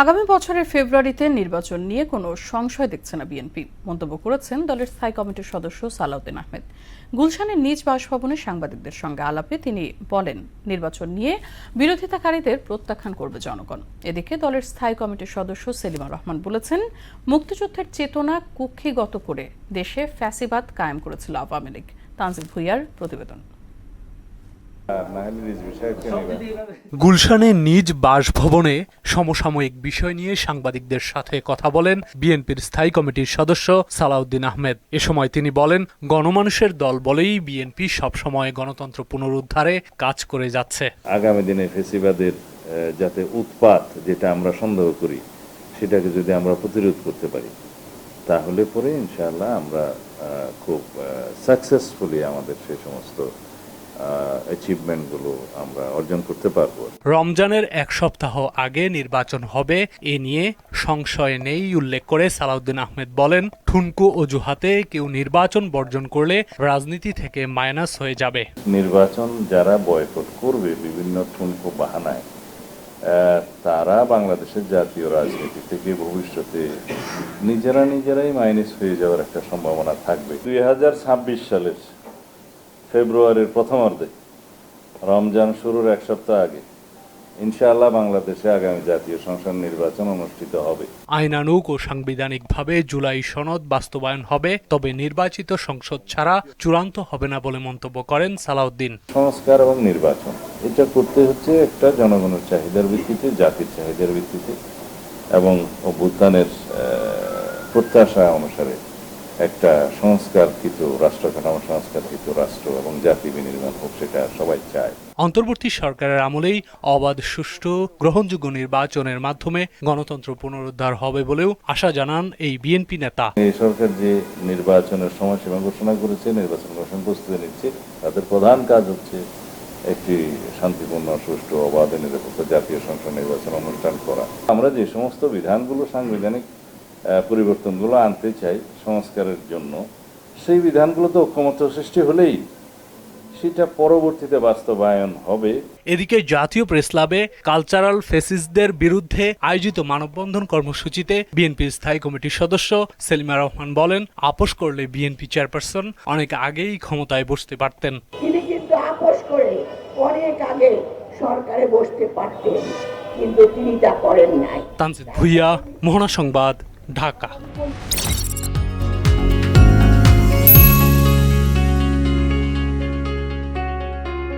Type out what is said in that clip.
আগামী বছরের ফেব্রুয়ারিতে নির্বাচন নিয়ে কোনো সংশয় দেখছে না বিএনপি। মন্তব্য করেছেন দলের স্থায়ী কমিটির সদস্য সালাউদ্দিন আহমেদ। গুলশানের নিজ বাসভবনে সাংবাদিকদের সঙ্গে আলাপে তিনি বলেন, নির্বাচন নিয়ে বিরোধিতাকারীদের প্রত্যাখ্যান করবে জনগণ। এদিকে দলের স্থায়ী কমিটির সদস্য সেলিমা রহমান বলেছেন, মুক্তিযুদ্ধের চেতনা কুক্ষিগত করে দেশে ফ্যাসিবাদ কায়েম করেছিল আওয়ামী লীগ। তানজিল ভুইয়ার প্রতিবেদন। গুলশানে নিজ বাসভবনে সমসাময়িক বিষয় নিয়ে সাংবাদিকদের সাথে কথা বলেন বিএনপির স্থায়ী কমিটির সদস্য সালাউদ্দিন আহমেদ। এ সময় তিনি বলেন, গণমানুষের দল বলেই বিএনপি সবসময় গণতন্ত্র পুনরুদ্ধারে কাজ করে যাচ্ছে। আগামী দিনে ফেসিবাদের যাতে উৎপাত যেটা আমরা সন্দেহ করি, সেটাকে যদি আমরা প্রতিরোধ করতে পারি, তাহলে পরে ইনশাআল্লাহ আমরা খুব সাকসেসফুলি আমাদের সেই সমস্ত অ্যাচিভমেন্টগুলো আমরা অর্জন করতে পারব। রমজানের এক সপ্তাহ আগে নির্বাচন হবে এ নিয়ে সংশয় নেই উল্লেখ করে সালাউদ্দিন আহমেদ বলেন ঠুনকু অজুহাতে কেউ নির্বাচন বর্জন করলে রাজনীতি থেকে মাইনাস হয়ে যাবে। নির্বাচন যারা বয়কট করবে বিভিন্ন ঠুনকো বাহানায় তারা বাংলাদেশের জাতীয় রাজনীতি থেকে ভবিষ্যতে নিজেরা নিজেরাই মাইনাস হয়ে যাওয়ার একটা সম্ভাবনা থাকবে। দুই হাজার ছাব্বিশ সালের ফেব্রুয়ারির প্রথমার্ধে রমজান শুরুর এক সপ্তাহ আগে। ইনশাআল্লাহ বাংলাদেশে আগামী জাতীয় সংসদ নির্বাচন অনুষ্ঠিত হবে। আইনানুগ ও সাংবিধানিকভাবে জুলাই সনদ বাস্তবায়ন হবে তবে নির্বাচিত সংসদ ছাড়া চূড়ান্ত হবে না বলে মন্তব্য করেন সালাউদ্দিন। সংস্কার এবং নির্বাচন এটা করতে হচ্ছে একটা জনগণের চাহিদার ভিত্তিতে জাতির চাহিদার ভিত্তিতে এবং অভ্যুত্থানের প্রত্যাশা অনুসারে। একটা সংস্কারকৃত রাষ্ট্র কাঠামো সংস্কারকৃত রাষ্ট্র এবং জাতি বিনির্মাণ হোক সেটা সবাই চায়। অন্তর্বর্তী সরকারের আমলেই অবাধ সুষ্ঠু গ্রহণযোগ্য নির্বাচনের মাধ্যমে গণতন্ত্র পুনরুদ্ধার হবে বলেও আশা জানান এই বিএনপি নেতা। এই সরকার যে নির্বাচনের সময়সীমা ঘোষণা করেছে নির্বাচন কমিশন প্রস্তুতি নিচ্ছে তাদের প্রধান কাজ হচ্ছে একটি শান্তিপূর্ণ সুষ্ঠু অবাধ নিরপেক্ষ জাতীয় সংসদ নির্বাচন অনুষ্ঠান করা। আমরা যে সমস্ত বিধানগুলো সাংবিধানিক পরিবর্তনগুলো আনতে চাই সংস্কারের জন্য। সেই বিধানগুলো তো ঐক্যমত্য সৃষ্টি হলেই সেটা পরবর্তীতে বাস্তবায়ন হবে। এদিকে জাতীয় প্রেস ক্লাবে কালচারাল ফেসিসদের বিরুদ্ধে আয়োজিত মানববন্ধন কর্মসূচিতে বিএনপির স্থায়ী কমিটির সদস্য সেলিমা রহমান বলেন আপোষ করলে বিএনপি চেয়ারপারসন অনেক আগেই ক্ষমতায় বসতে পারতেন। তিনি কিন্তু আপোষ করলে অনেক আগে সরকারে বসতে পারতেন কিন্তু তিনি তা করেন নাই। তানজিদ ভুইয়া মোহনা সংবাদ। ढाका।